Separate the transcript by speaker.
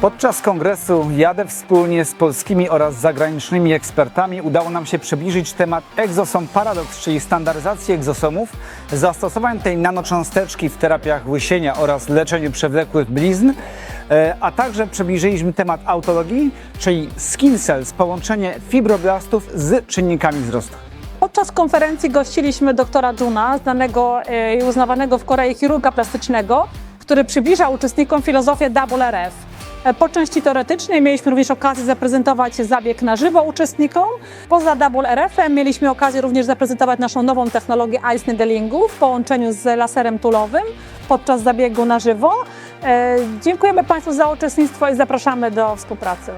Speaker 1: Podczas kongresu jadę wspólnie z polskimi oraz zagranicznymi ekspertami udało nam się przybliżyć temat Exosom Paradox, czyli standaryzacji egzosomów, zastosowań tej nanocząsteczki w terapiach łysienia oraz leczeniu przewlekłych blizn, e, a także przybliżyliśmy temat autologii, czyli skin cells, połączenie fibroblastów z czynnikami wzrostu.
Speaker 2: Podczas konferencji gościliśmy doktora Juna, znanego e, i uznawanego w Korei chirurga plastycznego, który przybliża uczestnikom filozofię Double RF. E, Po części teoretycznej mieliśmy również okazję zaprezentować zabieg na żywo uczestnikom. Poza Double RF-em mieliśmy okazję również zaprezentować naszą nową technologię Ice Needlingu w połączeniu z laserem tulowym podczas zabiegu na żywo. E, Dziękujemy Państwu za uczestnictwo i zapraszamy do współpracy.